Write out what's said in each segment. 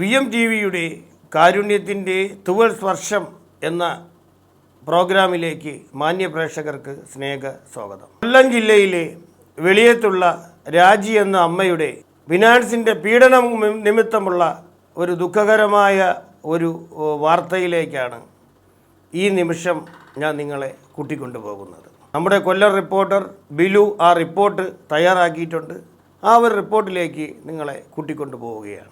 V M T വിയുടെ കാരുണ്യത്തിന്റെ തുവൽ സ്പർശം എന്ന പ്രോഗ്രാമിലേക്ക് മാന്യ പ്രേക്ഷകർക്ക് സ്നേഹ സ്വാഗതം കൊല്ലം ജില്ലയിലെ വെളിയത്തുള്ള രാജി എന്ന അമ്മയുടെ ഫിനാൻസിന്റെ പീഡനം നിമിത്തമുള്ള ഒരു ദുഃഖകരമായ ഒരു വാർത്തയിലേക്കാണ് ഈ നിമിഷം ഞാൻ നിങ്ങളെ കൂട്ടിക്കൊണ്ടുപോകുന്നത്. നമ്മുടെ കൊല്ലം റിപ്പോർട്ടർ ബിലു ആ റിപ്പോർട്ട് തയ്യാറാക്കിയിട്ടുണ്ട്. ആ ഒരു റിപ്പോർട്ടിലേക്ക് നിങ്ങളെ കൂട്ടിക്കൊണ്ടുപോവുകയാണ്. ഞങ്ങൾ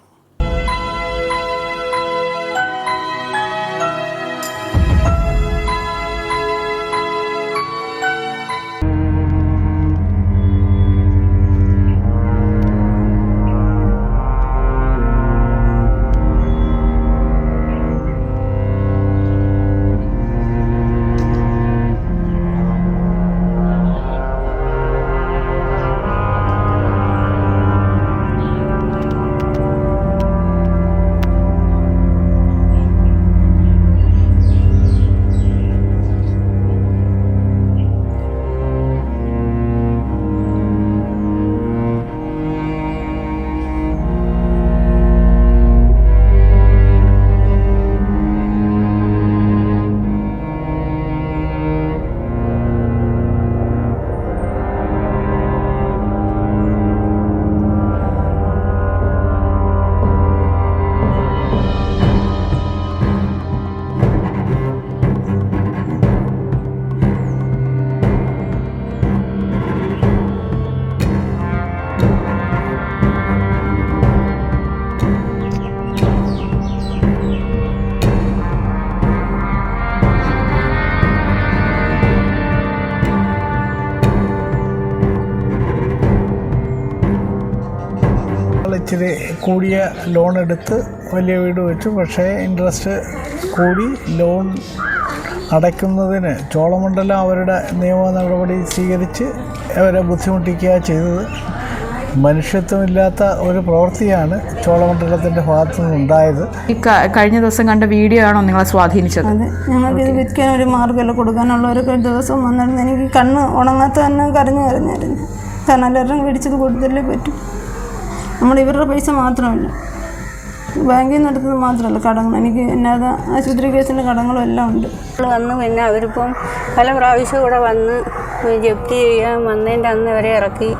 ഇച്ചിരി കൂടിയ ലോൺ എടുത്ത് വലിയ വീട് വെച്ചു. പക്ഷേ ഇൻട്രസ്റ്റ് കൂടി ലോൺ അടയ്ക്കുന്നതിന് ചോളമണ്ഡലം അവരുടെ നിയമ നടപടി സ്വീകരിച്ച് അവരെ ബുദ്ധിമുട്ടിക്കുക ചെയ്തത്. മനുഷ്യത്വമില്ലാത്ത ഒരു പ്രവൃത്തിയാണ് ചോളമണ്ഡലത്തിന്റെ ഭാഗത്തു നിന്നുണ്ടായത് ഈ കഴിഞ്ഞ ദിവസം കണ്ട വീഡിയോ ആണോ നിങ്ങളെ സ്വാധീനിച്ചത്? അതെ. ഞങ്ങൾക്ക് ഇത് വിൽക്കാൻ ഒരു മാർഗമല്ല കൊടുക്കാനുള്ളവരൊക്കെ ഒരു ദിവസം വന്നിരുന്നു. എനിക്ക് കണ്ണ് ഉണങ്ങാത്ത തന്നെ കരഞ്ഞു കരഞ്ഞായിരുന്നു കാരണം എല്ലാവരും മേടിച്ചത് കൊടുത്തല്ലേ പറ്റും. നമ്മൾ ഇവരുടെ പൈസ മാത്രമല്ല. ബാങ്കിൽ നിന്ന് എടുത്തത് മാത്രമല്ല കടങ്ങൾ. എനിക്ക് എന്നാതെ ആശുപത്രി കേസിന്റെ കടങ്ങളും എല്ലാം ഉണ്ട്. വന്നു വന്ന് പിന്നെ അവരിപ്പം പല പ്രാവശ്യം ഇവിടെ വന്ന് ജപ്തി ചെയ്യാൻ വന്നതിന്റെ അന്ന് വരെ ഇറക്കി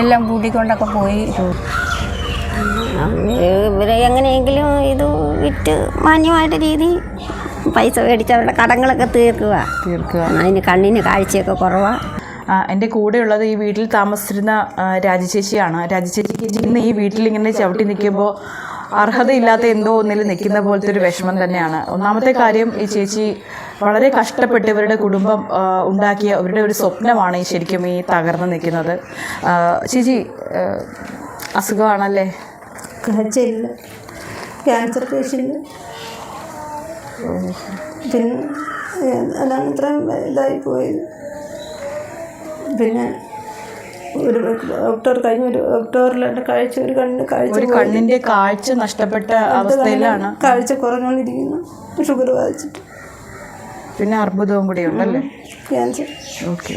എല്ലാം കൂട്ടിക്കൊണ്ടൊക്കെ പോയി. ഇവരെ എങ്ങനെയെങ്കിലും ഇത് വിറ്റ് മാന്യമായിട്ട് രീതി പൈസ മേടിച്ച് അവരുടെ കടങ്ങളൊക്കെ തീർക്കുക. തീർക്കുക. അതിന് കണ്ണിന് കാഴ്ചയൊക്കെ കുറവാണ് എന്റെ കൂടെയുള്ളത് ഈ വീട്ടിൽ താമസിച്ചിരുന്ന ആ, രാജചേച്ചിയാണ് രാജചേച്ചിക്ക് ഇന്ന് ഈ വീട്ടിൽ ഇങ്ങനെ ചവിട്ടി നിൽക്കുമ്പോൾ അർഹതയില്ലാത്ത എന്തോ ഒന്നിൽ നിൽക്കുന്ന പോലത്തെ ഒരു വിഷമം തന്നെയാണ്. ഒന്നാമത്തെ കാര്യം ഈ ചേച്ചി വളരെ കഷ്ടപ്പെട്ട് ഇവരുടെ കുടുംബം ഉണ്ടാക്കിയ അവരുടെ ഒരു സ്വപ്നമാണ് ഈ ശരിക്കും ഈ തകർന്നു നിൽക്കുന്നത്. ചേച്ചി അസുഖമാണല്ലേ? ക്യാൻസർ പേഷ്യന്റ് പിന്നെ അതാണ് ഇത്രയും ഇതായി പോയത്. പിന്നെ ഒരു ഒക്ടോബർ കഴിഞ്ഞ ഒരു ഒക്ടോബറിലെ കാഴ്ച ഒരു കണ്ണിന് കാഴ്ച ഒരു കണ്ണിന്റെ കാഴ്ച നഷ്ടപ്പെട്ട അവസ്ഥയിലാണ്. കാഴ്ച കുറഞ്ഞുകൊണ്ടിരിക്കുന്നു. ഷുഗർ ബാധിച്ചിട്ട്. പിന്നെ അർബുദവും കൂടി ഉണ്ടല്ലേ ക്യാൻസർ. ഓക്കെ.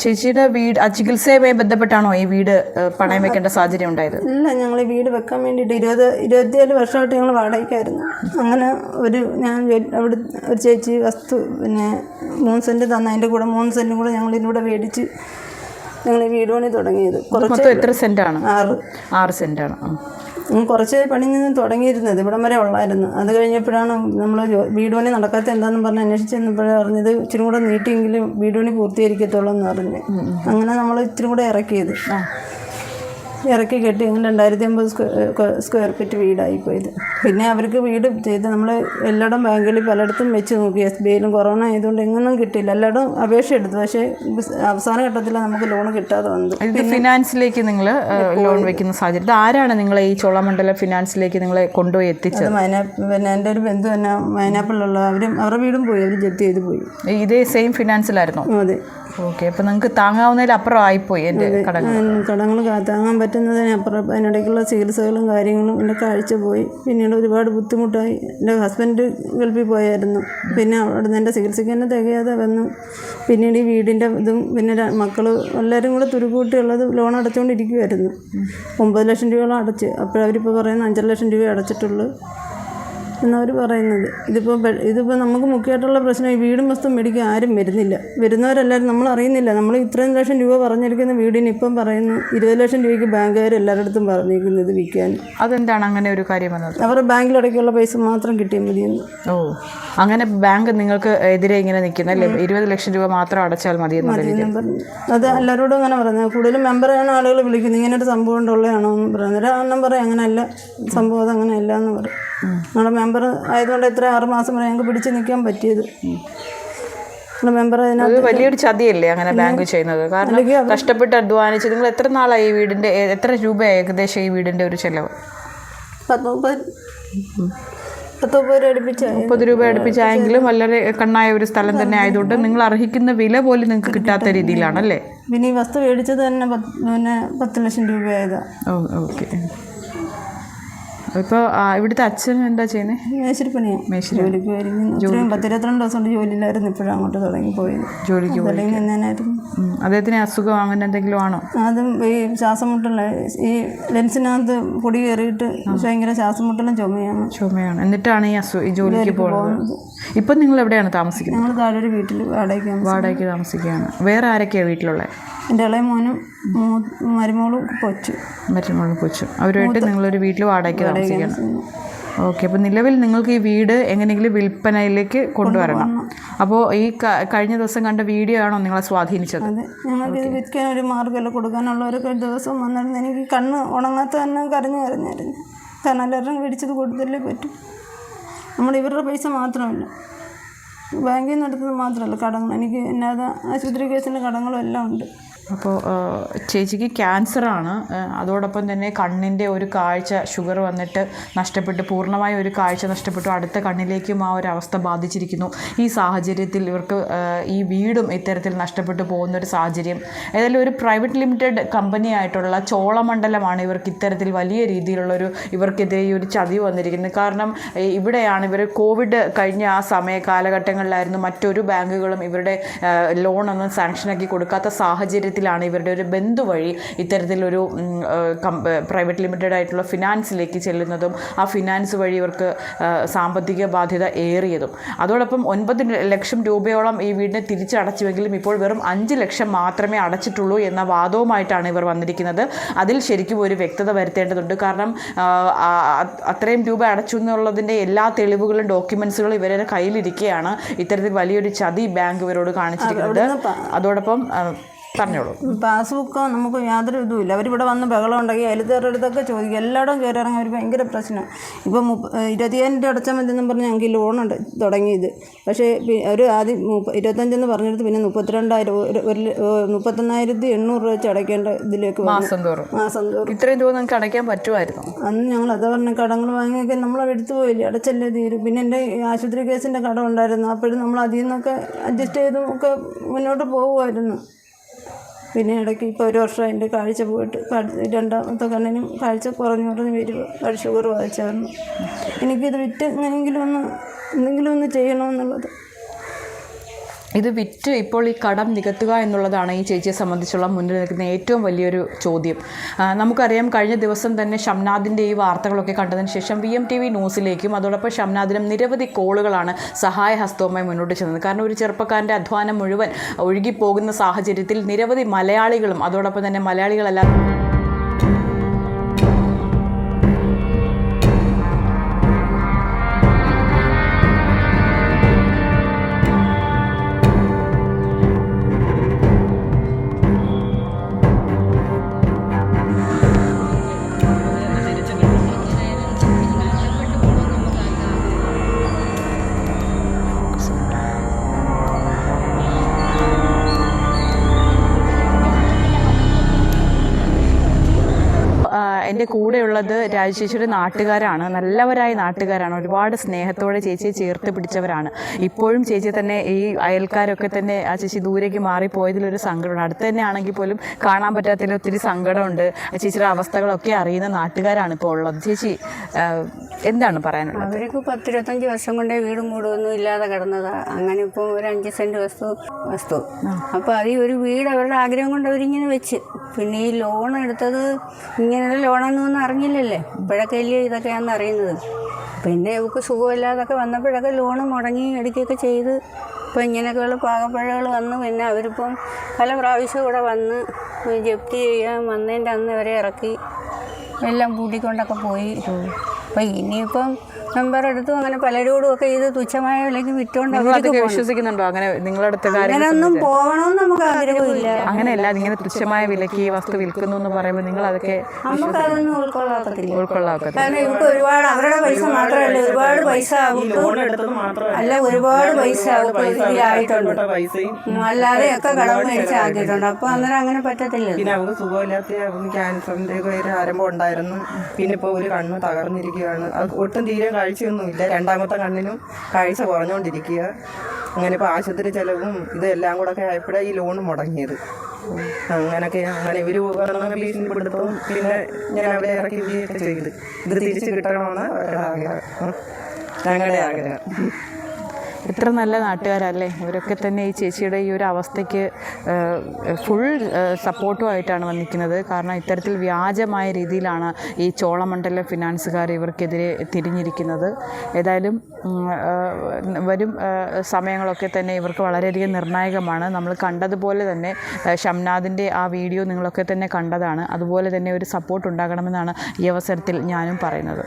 ചേച്ചിയുടെ വീട് ചികിത്സയുമായി ബന്ധപ്പെട്ടാണോ ഈ വീട് പണയം വെക്കേണ്ട സാഹചര്യം ഉണ്ടായത്? ഇല്ല ഞങ്ങൾ ഈ വീട് വെക്കാൻ വേണ്ടിയിട്ട് ഇരുപത് ഇരുപത്തിയേഴ് വർഷമായിട്ട് ഞങ്ങൾ വാടകയ്ക്കായിരുന്നു. അങ്ങനെ ഒരു ഞാൻ അവിടെ ഒരു ചേച്ചി വസ്തു പിന്നെ മൂന്ന് സെന്റ് തന്ന അതിന്റെ കൂടെ മൂന്ന് സെന്റും കൂടെ ഞങ്ങൾ ഇതിലൂടെ മേടിച്ച് ഞങ്ങൾ ഈ വീട് പണി തുടങ്ങിയത്. കുറച്ച് എത്ര സെന്റാണ്? ആറ്. ആറ്. ഉം, കുറച്ച് പണി നിന്ന് തുടങ്ങിയിരുന്നത് ഇവിടം വരെ ഉള്ളായിരുന്നു. അത് കഴിഞ്ഞപ്പോഴാണ് നമ്മൾ വീട് പണി നടക്കാത്ത എന്താണെന്ന് പറഞ്ഞ് അന്വേഷിച്ച് ചെന്നപ്പോഴേ അറിഞ്ഞത് ഇച്ചിരി കൂടെ നീട്ടിയെങ്കിലും വീട് പണി പൂർത്തീകരിക്കത്തുള്ളൂ എന്ന് പറഞ്ഞ് അങ്ങനെ നമ്മൾ ഇച്ചിരി കൂടെ ഇറക്കിയത്. ഇറക്കി കെട്ടി അങ്ങനെ രണ്ടായിരത്തി അമ്പത് സ്ക്വയർ സ്ക്വയർ ഫീറ്റ് വീടായി പോയത്. പിന്നെ അവർക്ക് വീട് ചെയ്ത് നമ്മൾ എല്ലായിടം ബാങ്കിൽ പലയിടത്തും വെച്ച് നോക്കി. എസ് ബി ഐയിലും കൊറോണ ആയതുകൊണ്ട് എങ്ങൊന്നും കിട്ടിയില്ല. എല്ലായിടം അപേക്ഷ എടുത്തു. പക്ഷേ അവസാന ഘട്ടത്തിൽ നമുക്ക് ലോൺ കിട്ടാതെ വന്നു. ഫിനാൻസിലേക്ക് നിങ്ങൾ ലോൺ വെക്കുന്ന സാഹചര്യം ഇത് ആരാണ് നിങ്ങളെ ഈ ചോളമണ്ഡലം ഫിനാൻസിലേക്ക് നിങ്ങളെ കൊണ്ടുപോയി എത്തിച്ചത്? മൈനാ പിന്നെ എന്റെ ഒരു ബന്ധു തന്നെ മൈനാപ്പിളുള്ള അവരും അവരുടെ വീടും പോയി. അവർ ജപ്തി ചെയ്ത് പോയി. ഇതേ സെയിം ഫിനാൻസിലായിരുന്നു അതെ. ഓക്കെ അപ്പോൾ നിങ്ങൾക്ക് താങ്ങാവുന്നതിൽ അപ്പുറം ആയിപ്പോയി എന്റെ കടങ്ങൾ. കടങ്ങൾ താങ്ങാൻ പറ്റും പറ്റുന്നതിനപ്പുറം അതിനിടയ്ക്കുള്ള ചികിത്സകളും കാര്യങ്ങളും എന്റെ കാഴ്ച പോയി. പിന്നീട് ഒരുപാട് ബുദ്ധിമുട്ടായി. എന്റെ ഹസ്ബൻഡ് ഗൾഫിൽ പോയായിരുന്നു. പിന്നെ അവിടെ നിന്ന് എന്റെ ചികിത്സയ്ക്ക് തന്നെ തികയാതെ വന്നു. പിന്നീട് ഈ വീടിന്റെ ഇതും പിന്നെ മക്കൾ എല്ലാവരും കൂടെ തുരുക്കൂട്ടിയുള്ളത് ലോൺ അടച്ചുകൊണ്ടിരിക്കുമായിരുന്നു ഒമ്പത് ലക്ഷം രൂപയോളം അടച്ച്. അപ്പോഴവരിപ്പോൾ പറയുന്നത് അഞ്ചര ലക്ഷം രൂപ അടച്ചിട്ടുള്ളൂ. എന്നവർ പറയുന്നത്. ഇതിപ്പോൾ ഇതിപ്പോൾ നമുക്ക് മുഖ്യമായിട്ടുള്ള പ്രശ്നം ഈ വീടും വസ്തു മേടിക്കാൻ ആരും വരുന്നില്ല. വരുന്നവരെല്ലാവരും നമ്മൾ അറിയുന്നില്ല. നമ്മൾ ഇത്രയും ലക്ഷം രൂപ പറഞ്ഞിരിക്കുന്ന വീടിന് ഇപ്പം പറയുന്നു ഇരുപത് ലക്ഷം രൂപയ്ക്ക് ബാങ്കുകാർ എല്ലാവരുടെ അടുത്തും പറഞ്ഞിരിക്കുന്നത് വിൽക്കാൻ. അതെന്താണ് അങ്ങനെ ഒരു കാര്യം വന്നത്? അവരുടെ ബാങ്കിലടയ്ക്കുള്ള പൈസ മാത്രം കിട്ടിയാൽ മതിയെന്ന്. ഓ അങ്ങനെ ബാങ്ക് നിങ്ങൾക്ക് എതിരെ ഇങ്ങനെ നിൽക്കുന്ന അല്ലേ? ഇരുപത് ലക്ഷം രൂപ മാത്രം അടച്ചാൽ മതി അത് എല്ലാവരോടും അങ്ങനെ പറയുന്നത് കൂടുതലും മെമ്പറാണ് ആളുകൾ വിളിക്കുന്നത്. ഇങ്ങനെ ഒരു സംഭവം ഉള്ളതാണോ എന്ന് പറയുന്നത് ഒരു പറയാം പറയും അങ്ങനെയല്ല. സംഭവം അത് അങ്ങനെയല്ല എന്ന് പറയും. നമ്മുടെ മെമ്പർ ആയതുകൊണ്ട് ഇത്ര ആറ് മാസം വരെ ഞങ്ങൾക്ക് പിടിച്ചു നിൽക്കാൻ പറ്റിയത്. മെമ്പർ അതിനകത്ത് വലിയൊരു ചതിയല്ലേ അങ്ങനെ ബാങ്ക് ചെയ്യുന്നത്? കാരണം കഷ്ടപ്പെട്ട് അധ്വാനിച്ച് നിങ്ങൾ എത്ര നാളായി ഈ വീടിന്റെ എത്ര രൂപയായി ഏകദേശം ഈ വീടിന്റെ ഒരു ചെലവ്? മുപ്പത് രൂപ രൂപ അടുപ്പിച്ചായെങ്കിലും വളരെ കണ്ണായ ഒരു സ്ഥലം തന്നെ ആയതുകൊണ്ട് നിങ്ങൾ അർഹിക്കുന്ന വില പോലും നിങ്ങൾക്ക് കിട്ടാത്ത രീതിയിലാണല്ലേ? പിന്നെ ഈ വസ്തു മേടിച്ചത് തന്നെ പത്ത് പിന്നെ പത്ത് ലക്ഷം രൂപയായതാണ് ആയതാ ഓക്കെ. ഇപ്പോൾ ഇവിടുത്തെ അച്ഛൻ എന്താ ചെയ്യുന്നത് മേശരി പണിയാണ് മേശരി ജോലിക്ക് ഇത്രയും പത്തിരുപത്തിരണ്ട് ദിവസം കൊണ്ട് ജോലിയിലായിരുന്നു ഇപ്പോഴും അങ്ങോട്ട് തുടങ്ങി പോയത് ജോലിക്ക് തുടങ്ങി ഉം. അദ്ദേഹത്തിന് അസുഖം അങ്ങനെ എന്തെങ്കിലും ആണോ? അതും ഈ ശ്വാസം മുട്ടല ഈ ലെൻസിനകത്ത് പൊടി കയറിയിട്ട് ഭയങ്കര ശ്വാസം മുട്ടലും ചുമയാണ്. ചുമയാണ്. എന്നിട്ടാണ് ഈ അസുഖം ഈ ജോലിക്ക് പോകുന്നത് ഇപ്പം നിങ്ങൾ എവിടെയാണ് താമസിക്കുന്നത്? ഞങ്ങൾ താഴെ ഒരു വീട്ടിൽ വാടകയ്ക്ക് വാടകയ്ക്ക് താമസിക്കുകയാണ്. വേറെ ആരൊക്കെയാണ് വീട്ടിലുള്ളത് എന്റെ ഇളയ മോനും മരുമോളും കൊച്ചു മരുമോളും കൊച്ചു അവരുമായിട്ട് നിങ്ങളൊരു വീട്ടിൽ വാടകയ്ക്ക് താമസിക്കണം ഓക്കെ അപ്പോൾ നിലവിൽ നിങ്ങൾക്ക് ഈ വീട് എങ്ങനെയെങ്കിലും വിൽപ്പനയിലേക്ക് കൊണ്ടുവരണം. അപ്പോൾ ഈ കഴിഞ്ഞ ദിവസം കണ്ട വീഡിയോ ആണോ നിങ്ങളെ സ്വാധീനിച്ചത്? ഞങ്ങൾക്ക് ഇത് വിൽക്കാൻ ഒരു മാർഗമല്ല. കൊടുക്കാനുള്ളവരൊക്കെ ഒരു ദിവസം വന്നിരുന്നു എനിക്ക് കണ്ണ് ഉണങ്ങാത്ത തന്നെ കരഞ്ഞു കരഞ്ഞായിരുന്നു. കാരണം എല്ലാവരും മേടിച്ചത് കൊടുത്തല്ലേ പറ്റും. നമ്മൾ ഇവരുടെ പൈസ മാത്രമല്ല. ബാങ്കിൽ നിന്ന് എടുത്തത് മാത്രമല്ല. കടങ്ങൾ എനിക്ക് എന്നാതെ ആശുപത്രി കേസിന്റെ കടങ്ങളും എല്ലാം ഉണ്ട്. അപ്പോൾ ചേച്ചിക്ക് ക്യാൻസറാണ്. അതോടൊപ്പം തന്നെ കണ്ണിന്റെ ഒരു കാഴ്ച ഷുഗർ വന്നിട്ട് നഷ്ടപ്പെട്ട് പൂർണമായ ഒരു കാഴ്ച നഷ്ടപ്പെട്ടു. അടുത്ത കണ്ണിലേക്കും ആ ഒരു അവസ്ഥ ബാധിച്ചിരിക്കുന്നു. ഈ സാഹചര്യത്തിൽ ഇവർക്ക് ഈ വീടും ഇത്തരത്തിൽ നഷ്ടപ്പെട്ടു പോകുന്ന ഒരു സാഹചര്യം. ഏതായാലും ഒരു പ്രൈവറ്റ് ലിമിറ്റഡ് കമ്പനി ആയിട്ടുള്ള ചോളമണ്ഡലമാണ് ഇവർക്ക് ഇത്തരത്തിൽ വലിയ രീതിയിലുള്ളൊരു ഇവർക്കെതിരെ ഈ ഒരു ചതി വന്നിരിക്കുന്നത്. കാരണം ഇവിടെയാണ് ഇവർ കോവിഡ് കഴിഞ്ഞ ആ സമയ കാലഘട്ടങ്ങളിലായിരുന്നു മറ്റൊരു ബാങ്കുകളും ഇവരുടെ ലോണൊന്നും സാങ്ഷനാക്കി കൊടുക്കാത്ത സാഹചര്യത്തിലാണ് ഇവരുടെ ഒരു ബന്ധു വഴി ഇത്തരത്തിലൊരു പ്രൈവറ്റ് ലിമിറ്റഡ് ആയിട്ടുള്ള ഫിനാൻസിലേക്ക് ചെല്ലുന്നതും ആ ഫിനാൻസ് വഴി ഇവർക്ക് സാമ്പത്തിക ബാധ്യത ഏറിയതും. അതോടൊപ്പം ഒൻപത് ലക്ഷം രൂപയോളം ഈ വീടിനെ തിരിച്ചടച്ചുവെങ്കിലും ഇപ്പോൾ വെറും അഞ്ച് ലക്ഷം മാത്രമേ അടച്ചിട്ടുള്ളൂ എന്ന വാദവുമായിട്ടാണ് ഇവർ വന്നിരിക്കുന്നത്. അതിൽ ശരിക്കും ഒരു വ്യക്തത വരുത്തേണ്ടതുണ്ട്. കാരണം അത്രയും രൂപ അടച്ചു എന്നുള്ളതിന്റെ എല്ലാ തെളിവുകളും ഡോക്യുമെൻസുകളും ഇവരുടെ കയ്യിലിരിക്കുകയാണ് ഇത്തരത്തിൽ വലിയൊരു ചതി ബാങ്ക് ഇവരോട് കാണിച്ചിരിക്കുന്നത്. അതോടൊപ്പം പറഞ്ഞോളൂ. പാസ്ബുക്കോ നമുക്ക് യാതൊരു ഇതുമില്ല. അവരിവിടെ വന്ന് ബഹളം ഉണ്ടെങ്കിൽ അയലത്തേരുടെ അടുത്തൊക്കെ ചോദിക്കും. എല്ലായിടവും കയറി ഇറങ്ങി അവർ ഭയങ്കര പ്രശ്നം. ഇപ്പം മുപ്പ ഇരുപത്തിയായിരം രൂപ അടച്ചാൽ മതി എന്നും പറഞ്ഞ് ഞങ്ങൾക്ക് ലോണുണ്ട് ഉണ്ട് തുടങ്ങിയത്. പക്ഷേ ഒരു ആദ്യം മുപ്പ ഇരുപത്തഞ്ചെന്ന് പറഞ്ഞെടുത്ത് പിന്നെ മുപ്പത്തിരണ്ടായിരം ഒരു ഒരു മുപ്പത്തൊന്നായിരത്തി എണ്ണൂറ് രൂപ വെച്ച് അടയ്ക്കേണ്ട ഇതിലേക്ക്. മാസം തോറും. മാസം തോറും. ഇത്രയും രൂപ നിങ്ങൾക്ക് അടയ്ക്കാൻ പറ്റുമായിരുന്നു? അന്ന് ഞങ്ങൾ അത് പറഞ്ഞ കടങ്ങൾ വാങ്ങിയൊക്കെ നമ്മൾ എടുത്തു പോയില്ലേ? അടച്ചല്ലേ തീരും. പിന്നെ എന്റെ ആശുപത്രി കേസിന്റെ കടം ഉണ്ടായിരുന്നു. അപ്പോഴും നമ്മൾ അതിൽ നിന്നൊക്കെ അഡ്ജസ്റ്റ് ചെയ്തും ഒക്കെ മുന്നോട്ട് പോകുമായിരുന്നു പിന്നെ ഇടയ്ക്ക് ഇപ്പോൾ ഒരു വർഷം എന്റെ കാഴ്ച പോയിട്ട് രണ്ടാമത്തെ കണ്ണിനും കാഴ്ച കുറഞ്ഞു കുറഞ്ഞ് വരിക ഷുഗർ ബാധിച്ചായിരുന്നു എനിക്കിത് വിറ്റ് എങ്ങനെയെങ്കിലും ഒന്ന് എന്തെങ്കിലും ഒന്ന് ചെയ്യണമെന്നുള്ളത് ഇത് വിറ്റ് ഇപ്പോൾ ഈ കടം നികത്തുക എന്നുള്ളതാണ് ഈ ചേച്ചിയെ സംബന്ധിച്ചുള്ള മുന്നിൽ നിൽക്കുന്ന ഏറ്റവും വലിയൊരു ചോദ്യം. നമുക്കറിയാം കഴിഞ്ഞ ദിവസം തന്നെ ഷംനാദിന്റെ ഈ വാർത്തകളൊക്കെ കണ്ടതിന് ശേഷം വി എം ടി വി ന്യൂസിലേക്കും അതോടൊപ്പം ഷംനാദിനും നിരവധി കോളുകളാണ് സഹായഹസ്തവുമായി മുന്നോട്ട് ചെന്നത്. കാരണം ഒരു ചെറുപ്പക്കാരന്റെ അധ്വാനം മുഴുവൻ ഒഴുകിപ്പോകുന്ന സാഹചര്യത്തിൽ നിരവധി മലയാളികളും അതോടൊപ്പം തന്നെ മലയാളികളല്ലാത്ത എന്റെ കൂടെയുള്ളത് രാജശേഷിയുടെ നാട്ടുകാരാണ്. നല്ലവരായ നാട്ടുകാരാണ്. ഒരുപാട് സ്നേഹത്തോടെ ചേച്ചിയെ ചേർത്ത് പിടിച്ചവരാണ്. ഇപ്പോഴും ചേച്ചി തന്നെ ഈ അയൽക്കാരൊക്കെ തന്നെ ആ ചേച്ചി ദൂരേക്ക് മാറിപ്പോയതിലൊരു സങ്കടമുണ്ട്. അടുത്ത് തന്നെ ആണെങ്കിൽ പോലും കാണാൻ പറ്റാത്തതിൽ ഒത്തിരി സങ്കടമുണ്ട്. ആ ചേച്ചിയുടെ അവസ്ഥകളൊക്കെ അറിയുന്ന നാട്ടുകാരാണ് ഇപ്പോൾ ഉള്ളത്. ചേച്ചി എന്താണ് പറയാനുള്ളത്? അവർക്ക് പത്തിരുപത്തഞ്ച് വർഷം കൊണ്ടേ വീടും കൂടും ഒന്നും ഇല്ലാതെ കിടന്നതാ. അങ്ങനെ ഇപ്പോൾ ഒരു അഞ്ച് സെന്റ് വസ്തു വസ്തു. അപ്പോൾ അത് ഈ ഒരു വീട് അവരുടെ ആഗ്രഹം കൊണ്ട് അവരിങ്ങനെ വെച്ച്. പിന്നെ ഈ ലോൺ എടുത്തത് ഇങ്ങനെയുള്ള ലോണൊന്നും അറിഞ്ഞില്ലല്ലേ? ഇപ്പോഴൊക്കെ അല്ലേ ഇതൊക്കെയാണെന്ന് അറിയുന്നത്. പിന്നെ ഇവക്ക് സുഖമില്ലാതൊക്കെ വന്നപ്പോഴൊക്കെ ലോണ് മുടങ്ങി എടുക്കുകയൊക്കെ ചെയ്ത്. ഇപ്പോൾ ഇങ്ങനെയൊക്കെയുള്ള പാകപ്പഴകൾ വന്ന്. പിന്നെ അവരിപ്പം പല പ്രാവശ്യം ഇവിടെ വന്ന് ജപ്തി ചെയ്യാൻ വന്നതിന്റെ അന്ന് വരെ ഇറക്കി. എല്ലാം കൂട്ടിക്കൊണ്ടൊക്കെ പോയി. അപ്പോൾ ഇനിയിപ്പം നമ്പർ എടുത്തു അങ്ങനെ പലരോടും ഒക്കെ ഇത് തുച്ഛമായ വിലയ്ക്ക് വിറ്റുകൊണ്ട് അവർക്ക് അതൊക്കെ വിശ്വസിക്കുന്നുണ്ടോ? അങ്ങനെ നിങ്ങളുടെ അടുത്ത അങ്ങനെയൊന്നും പോകണമെന്ന് നമുക്ക് ആഗ്രഹമില്ല. അങ്ങനെയല്ല ഇങ്ങനെ തുച്ഛമായ വിലയ്ക്ക് ഈ വസ്തു വിൽക്കുന്നു എന്ന് പറയുമ്പോൾ നിങ്ങൾ അതൊക്കെ നമുക്കതൊന്നും ഉൾക്കൊള്ളാക്കത്തില്ല. ഉൾക്കൊള്ളാക്കത്തില്ല. കാരണം ഇവർക്ക് ഒരുപാട് അവരുടെ പൈസ മാത്രമല്ല ഒരുപാട് പൈസ അവർക്ക് അല്ല ഒരുപാട് പൈസ അവർക്ക് അല്ലാതെ ഒക്കെ കടം മേടിച്ച് ആക്കിയിട്ടുണ്ട്. അപ്പോൾ അന്നേരം അങ്ങനെ പറ്റത്തില്ല പിന്നെ അവൾക്ക് സുഖമില്ലാത്ത ക്യാൻസറിന്റെ ഒരു ആരംഭം ഉണ്ടായിരുന്നു. പിന്നെ ഇപ്പൊ ഒരു കണ്ണ് തകർന്നിരിക്കുകയാണ്. അത് ഒട്ടും തീരെ കാഴ്ചയൊന്നുമില്ല. രണ്ടാമത്തെ കണ്ണിനും കാഴ്ച കുറഞ്ഞുകൊണ്ടിരിക്കുക. അങ്ങനെ ഇപ്പോൾ ആശുപത്രി ചെലവും ഇതെല്ലാം കൂടെ ഒക്കെ ആയപ്പോഴാണ് ഈ ലോൺ മുടങ്ങിയത്. അങ്ങനൊക്കെ അങ്ങനെ ഇവർ ഭീഷണിപ്പെടുത്തവും പിന്നെ ഞാൻ അവിടെ ഇറക്കി ചെയ്ത്. ഇത് തിരിച്ച് കിട്ടണമെന്ന് അവരുടെ ആഗ്രഹം ഞങ്ങളുടെ ആഗ്രഹം. എത്ര നല്ല നാട്ടുകാരല്ലേ. ഇവരൊക്കെ തന്നെ ഈ ചേച്ചിയുടെ ഈ ഒരു അവസ്ഥയ്ക്ക് ഫുൾ സപ്പോർട്ടുമായിട്ടാണ് വന്നിരിക്കുന്നത്. കാരണം ഇത്തരത്തിൽ വ്യാജമായ രീതിയിലാണ് ഈ ചോളമണ്ഡലം ഫിനാൻസുകാർ ഇവർക്കെതിരെ തിരിഞ്ഞിരിക്കുന്നത്. ഏതായാലും വരും സമയങ്ങളൊക്കെ തന്നെ ഇവർക്ക് വളരെയധികം നിർണായകമാണ്. നമ്മൾ കണ്ടതുപോലെ തന്നെ ഷംനാഥിന്റെ ആ വീഡിയോ നിങ്ങളൊക്കെ തന്നെ കണ്ടതാണ്. അതുപോലെ തന്നെ ഒരു സപ്പോർട്ട് ഉണ്ടാകണമെന്നാണ് ഈ അവസരത്തിൽ ഞാനും പറയുന്നത്.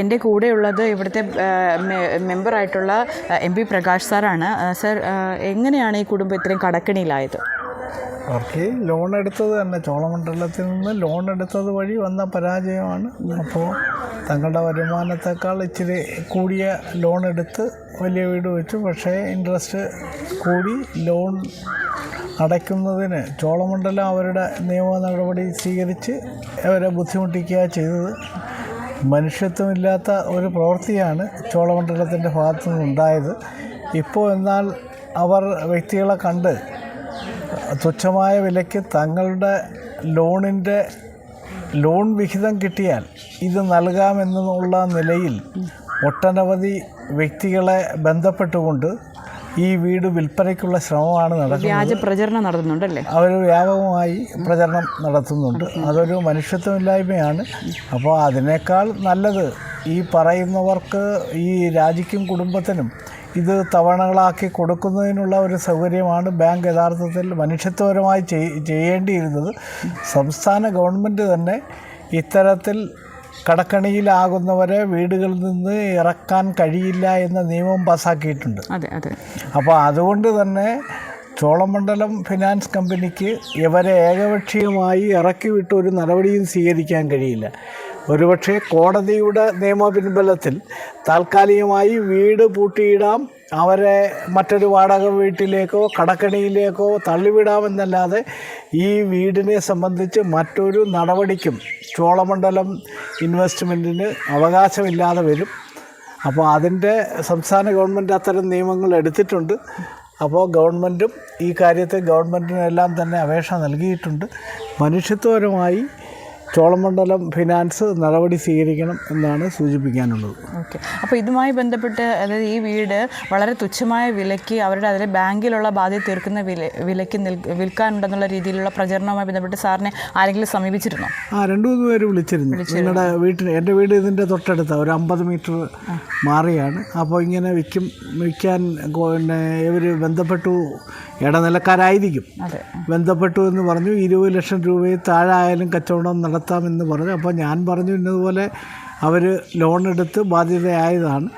എന്റെ കൂടെയുള്ളത് ഇവിടുത്തെ മെമ്പറായിട്ടുള്ള എം പി പ്രകാശ് സാറാണ്. സർ എങ്ങനെയാണ് ഈ കുടുംബം ഇത്രയും കടക്കിണിയിലായത്? അവർക്ക് ലോൺ എടുത്തത് തന്നെ. ചോളമണ്ഡലത്തിൽ നിന്ന് ലോൺ എടുത്തത് വഴി വന്ന പരാജയമാണ്. അപ്പോൾ തങ്ങളുടെ വരുമാനത്തെക്കാൾ ഇച്ചിരി കൂടിയ ലോൺ എടുത്ത് വലിയ വീട് വെച്ചു. പക്ഷേ ഇൻട്രസ്റ്റ് കൂടി ലോൺ അടയ്ക്കുന്നതിന് ചോളമണ്ഡലം അവരുടെ നിയമ നടപടി സ്വീകരിച്ച് അവരെ ബുദ്ധിമുട്ടിക്കുക ചെയ്തത്. മനുഷ്യത്വമില്ലാത്ത ഒരു പ്രവൃത്തിയാണ് ചോളമണ്ഡലത്തിന്റെ ഭാഗത്തു നിന്നുണ്ടായത്. ഇപ്പോൾ എന്നാൽ അവർ വ്യക്തികളെ കണ്ട് തുച്ഛമായ വിലയ്ക്ക് തങ്ങളുടെ ലോണിന്റെ ലോൺ വിഹിതം കിട്ടിയാൽ ഇത് നൽകാമെന്നുള്ള നിലയിൽ ഒട്ടനവധി വ്യക്തികളെ ബന്ധപ്പെട്ടുകൊണ്ട് ഈ വീട് വിൽപ്പനയ്ക്കുള്ള ശ്രമമാണ് നടക്കുന്നത്. വ്യാജ പ്രചരണം നടത്തുന്നുണ്ടല്ലേ? അവർ വ്യാപകമായി പ്രചരണം നടത്തുന്നുണ്ട്. അതൊരു മനുഷ്യത്വമില്ലായ്മയാണ്. അപ്പോൾ അതിനേക്കാൾ നല്ലത് ഈ പറയുന്നവർക്ക് ഈ രാജിക്കും കുടുംബത്തിനും ഇത് തവണകളാക്കി കൊടുക്കുന്നതിനുള്ള ഒരു സൗകര്യമാണ് ബാങ്ക് യഥാർത്ഥത്തിൽ മനുഷ്യത്വപരമായി ചെയ്- ചെയ്യേണ്ടിയിരുന്നത്. സംസ്ഥാന ഗവൺമെന്റ് തന്നെ ഇത്തരത്തിൽ കടക്കണിയിലാകുന്നവരെ വീടുകളിൽ നിന്ന് ഇറക്കാൻ കഴിയില്ല എന്ന നിയമം പാസ്സാക്കിയിട്ടുണ്ട് അതെ അതെ. അപ്പോൾ അതുകൊണ്ട് തന്നെ ചോളമണ്ഡലം ഫിനാൻസ് കമ്പനിക്ക് ഇവരെ ഏകപക്ഷീയമായി ഇറക്കി വിട്ട് ഒരു നടപടിയും സ്വീകരിക്കാൻ കഴിയില്ല. ഒരുപക്ഷെ കോടതിയുടെ നിയമപിൻബലത്തിൽ താൽക്കാലികമായി വീട് പൂട്ടിയിടാം അവരെ മറ്റൊരു വാടക വീട്ടിലേക്കോ കടക്കണിയിലേക്കോ തള്ളിവിടാമെന്നല്ലാതെ ഈ വീടിനെ സംബന്ധിച്ച് മറ്റൊരു നടപടിക്കും ചോളമണ്ഡലം ഇൻവെസ്റ്റ്മെന്റിന് അവകാശമില്ലാതെ വരും. അപ്പോൾ അതിന്റെ സംസ്ഥാന ഗവൺമെന്റ് അത്തരം നിയമങ്ങൾ എടുത്തിട്ടുണ്ട്. അപ്പോൾ ഗവൺമെന്റും ഈ കാര്യത്തെ ഗവൺമെന്റിനെല്ലാം തന്നെ അപേക്ഷ നൽകിയിട്ടുണ്ട്. മനുഷ്യത്വപരമായി ചോളമണ്ഡലം ഫിനാൻസ് നടപടി സ്വീകരിക്കണം എന്നാണ് സൂചിപ്പിക്കാനുള്ളത്. ഓക്കെ. അപ്പോൾ ഇതുമായി ബന്ധപ്പെട്ട് അതായത് ഈ വീട് വളരെ തുച്ഛമായ വിലയ്ക്ക് അവരുടെ അതിലെ ബാങ്കിലുള്ള ബാധ്യത തീർക്കുന്ന വില വിലയ്ക്ക് നിൽ വിൽക്കാനുണ്ടെന്നുള്ള രീതിയിലുള്ള പ്രചരണവുമായി ബന്ധപ്പെട്ട് സാറിനെ ആരെങ്കിലും സമീപിച്ചിരുന്നോ? ആ രണ്ടു മൂന്ന് പേര് വിളിച്ചിരുന്നു. നിങ്ങളുടെ വീട്ടിൽ എന്റെ വീട് ഇതിന്റെ തൊട്ടടുത്ത ഒരു അമ്പത് മീറ്റർ മാറിയാണ്. അപ്പോൾ ഇങ്ങനെ വിൽക്കും വിൽക്കാൻ പിന്നെ ഇവർ ബന്ധപ്പെട്ടു ഇടനിലക്കാരായിരിക്കും. ബന്ധപ്പെട്ടു എന്ന് പറഞ്ഞു ഇരുപത് ലക്ഷം രൂപയിൽ താഴെ ആയാലും കച്ചവടം നടത്താമെന്ന് പറഞ്ഞു. അപ്പോൾ ഞാൻ പറഞ്ഞു ഇന്നതുപോലെ അവർ ലോൺ എടുത്ത് ബാധ്യതയായതാണ്.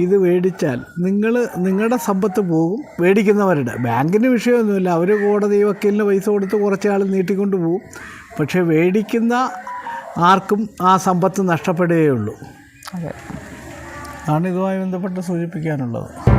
ഇത് മേടിച്ചാൽ നിങ്ങൾ നിങ്ങളുടെ സമ്പത്ത് പോകും മേടിക്കുന്നവരുടെ. ബാങ്കിന് വിഷയമൊന്നുമില്ല. അവർ കോടതി വക്കീലിന് പൈസ കൊടുത്ത് കുറച്ച് ആൾ നീട്ടിക്കൊണ്ട് പോകും. പക്ഷേ മേടിക്കുന്ന ആർക്കും ആ സമ്പത്ത് നഷ്ടപ്പെടുകയുള്ളൂ അതെ. ആണ് ഇതുമായി ബന്ധപ്പെട്ട് സൂചിപ്പിക്കാനുള്ളത്.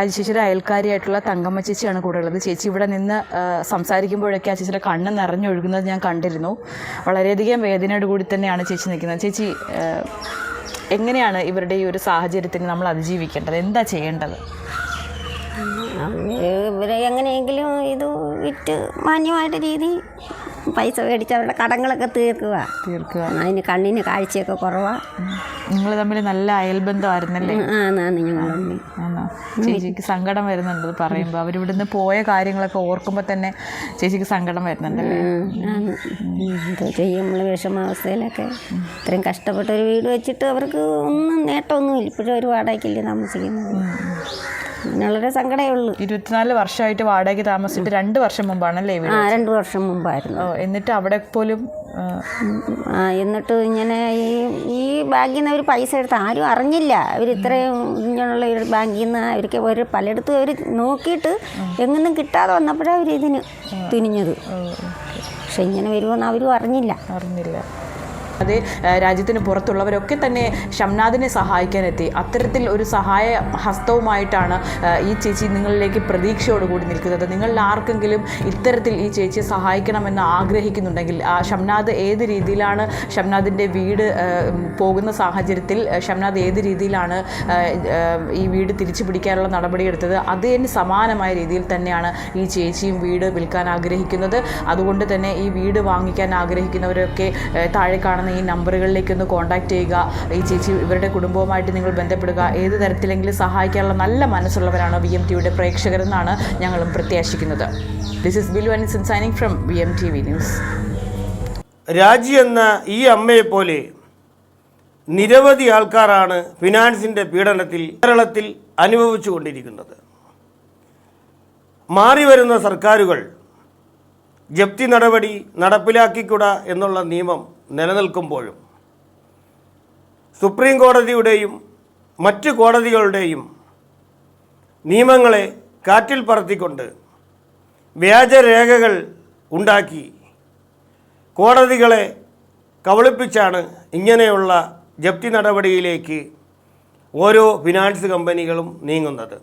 രാജശേഷിയുടെ അയൽക്കാരിയായിട്ടുള്ള തങ്കമ്മ ചേച്ചിയാണ് കൂടെ ഉള്ളത്. ചേച്ചി ഇവിടെ നിന്ന് സംസാരിക്കുമ്പോഴൊക്കെ ആ ചേച്ചിയുടെ കണ്ണ് നിറഞ്ഞൊഴുകുന്നത് ഞാൻ കണ്ടിരുന്നു. വളരെയധികം വേദനയോട് കൂടി തന്നെയാണ് ചേച്ചി നിൽക്കുന്നത്. ചേച്ചി എങ്ങനെയാണ് ഇവരുടെ ഈ ഒരു സാഹചര്യത്തിന് നമ്മൾ അതിജീവിക്കേണ്ടത്? എന്താ ചെയ്യേണ്ടത്? ഇവരെ എങ്ങനെയെങ്കിലും ഇത് വിറ്റ് മാന്യമായിട്ട് രീതി പൈസ മേടിച്ച് അവരുടെ കടങ്ങളൊക്കെ തീർക്കുക. തീർക്കുക. അതിന് കണ്ണിന് കാഴ്ചയൊക്കെ കുറവാ. നിങ്ങൾ തമ്മിൽ നല്ല അയൽബന്ധമായിരുന്നല്ലേ? ആന്നാന്ന് ഞങ്ങൾ ആണോ? ചേച്ചിക്ക് സങ്കടം വരുന്നുണ്ട് പറയുമ്പോ പറയുമ്പോൾ അവരിവിടുന്ന് പോയ കാര്യങ്ങളൊക്കെ ഓർക്കുമ്പോൾ തന്നെ ചേച്ചിക്ക് സങ്കടം വരുന്നുണ്ടല്ലേ? എന്തോ ചെയ്യും നമ്മൾ വിഷമാവസ്ഥയിലൊക്കെ. ഇത്രയും കഷ്ടപ്പെട്ട ഒരു വീട് വെച്ചിട്ട് അവർക്ക് ഒന്നും നേട്ടമൊന്നുമില്ല. ഇപ്പോഴും ഒരു വാടകയ്ക്കില്ല താമസിക്കുന്നത്. അങ്ങനെയുള്ളൊരു സങ്കടമേ ഉള്ളൂ ഇരുപത്തിനാല് വർഷമായിട്ട് വാടകയ്ക്ക് താമസിച്ചിട്ട് രണ്ട് വർഷം മുമ്പാണല്ലേ ആ രണ്ട് വർഷം മുമ്പായിരുന്നു. ഓ, എന്നിട്ട് അവിടെ പോലും ആ, എന്നിട്ട് ഇങ്ങനെ ഈ ഈ ബാങ്കിൽ നിന്ന് അവർ പൈസ എടുത്ത് ആരും അറിഞ്ഞില്ല. അവർ ഇത്രയും ഇങ്ങനെയുള്ള ഒരു ബാങ്കിൽ നിന്ന് അവർക്ക് ഒരു പലയിടത്തും അവർ നോക്കിയിട്ട് എങ്ങൊന്നും കിട്ടാതെ വന്നപ്പോഴാണ് അവർ ഇതിന് തുനിഞ്ഞത്. പക്ഷെ ഇങ്ങനെ വരുമെന്ന് അവരും അറിഞ്ഞില്ല. അറിഞ്ഞില്ല. അതെ രാജ്യത്തിന് പുറത്തുള്ളവരൊക്കെ തന്നെ ഷംനാദിനെ സഹായിക്കാനെത്തി. അത്തരത്തിൽ ഒരു സഹായ ഹസ്തവുമായിട്ടാണ് ഈ ചേച്ചി നിങ്ങളിലേക്ക് പ്രതീക്ഷയോടുകൂടി നിൽക്കുന്നത്. നിങ്ങളിൽ ആർക്കെങ്കിലും ഇത്തരത്തിൽ ഈ ചേച്ചിയെ സഹായിക്കണമെന്ന് ആഗ്രഹിക്കുന്നുണ്ടെങ്കിൽ ആ ഷംനാദ് ഏത് രീതിയിലാണ് ഷംനാദിന്റെ വീട് പോകുന്ന സാഹചര്യത്തിൽ ഷംനാഥ് ഏത് രീതിയിലാണ് ഈ വീട് തിരിച്ചു പിടിക്കാനുള്ള നടപടിയെടുത്തത് അതിന് സമാനമായ രീതിയിൽ തന്നെയാണ് ഈ ചേച്ചിയും വീട് വിൽക്കാൻ ആഗ്രഹിക്കുന്നത്. അതുകൊണ്ട് തന്നെ ഈ വീട് വാങ്ങിക്കാൻ ആഗ്രഹിക്കുന്നവരൊക്കെ താഴെ കാണുന്ന ഈ നമ്പറുകളിലേക്ക് ഒന്ന് കോൺടാക്റ്റ് ചെയ്യുക. ഈ ചേച്ചി ഇവരുടെ കുടുംബവുമായിട്ട് നിങ്ങൾ ബന്ധപ്പെടുക. ഏത് തരത്തിലെങ്കിലും സഹായിക്കാനുള്ള നല്ല മനസ്സുള്ളവരാണ് വി എം ടിയുടെ പ്രേക്ഷകരെന്നാണ് ഞങ്ങളും പ്രത്യാശിക്കുന്നത്. This is Bilu Anisan signing from V M T V news രാജി എന്ന ഈ അമ്മയെപ്പോലെ നിരവധി ആൾക്കാരാണ് ഫിനാൻസിന്റെ പീഡനത്തിൽ കേരളത്തിൽ അനുഭവിച്ചു കൊണ്ടിരിക്കുന്നത്. മാറി വരുന്ന സർക്കാരുകൾ ജപ്തി നടപടി നടപ്പിലാക്കിക്കൂടാ എന്നുള്ള നിയമം നിലനിൽക്കുമ്പോഴും സുപ്രീം കോടതിയുടെയും മറ്റ് കോടതികളുടെയും നിയമങ്ങളെ കാറ്റിൽ പറത്തിക്കൊണ്ട് വ്യാജരേഖകൾ ഉണ്ടാക്കി കോടതികളെ കവളിപ്പിച്ചാണ് ഇങ്ങനെയുള്ള ജപ്തി നടപടിയിലേക്ക് ഓരോ ഫിനാൻസ് കമ്പനികളും നീങ്ങുന്നത്.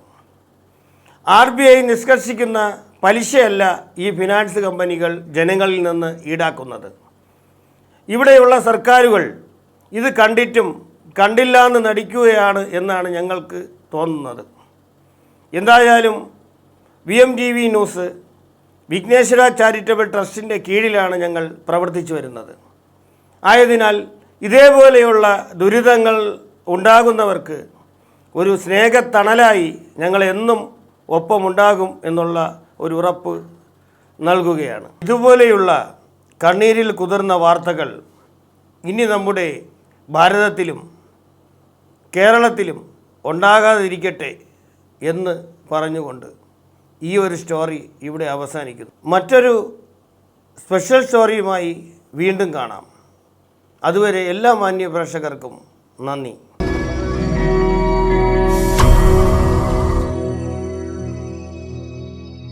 ആർ ബി ഐ നിഷ്കർഷിക്കുന്ന പലിശയല്ല ഈ ഫിനാൻസ് കമ്പനികൾ ജനങ്ങളിൽ നിന്ന് ഈടാക്കുന്നത്. ഇവിടെയുള്ള സർക്കാരുകൾ ഇത് കണ്ടിട്ടും കണ്ടില്ല എന്ന് നടിക്കുകയാണ് എന്നാണ് ഞങ്ങൾക്ക് തോന്നുന്നത്. എന്തായാലും V M T V news Vighneshwara charitable ട്രസ്റ്റിന്റെ കീഴിലാണ് ഞങ്ങൾ പ്രവർത്തിച്ചു വരുന്നത്. ആയതിനാൽ ഇതേപോലെയുള്ള ദുരിതങ്ങൾ ഉണ്ടാകുന്നവർക്ക് ഒരു സ്നേഹത്തണലായി ഞങ്ങൾ എന്നും ഒപ്പമുണ്ടാകും എന്നുള്ള ഒരു ഉറപ്പ് നൽകുകയാണ്. ഇതുപോലെയുള്ള കണ്ണീരിൽ കുതിർന്ന വാർത്തകൾ ഇനി നമ്മുടെ ഭാരതത്തിലും കേരളത്തിലും ഉണ്ടാകാതിരിക്കട്ടെ എന്ന് പറഞ്ഞുകൊണ്ട് ഈ ഒരു സ്റ്റോറി ഇവിടെ അവസാനിക്കുന്നു. മറ്റൊരു സ്പെഷ്യൽ സ്റ്റോറിയുമായി വീണ്ടും കാണാം. അതുവരെ എല്ലാ മാന്യ പ്രേക്ഷകർക്കും നന്ദി.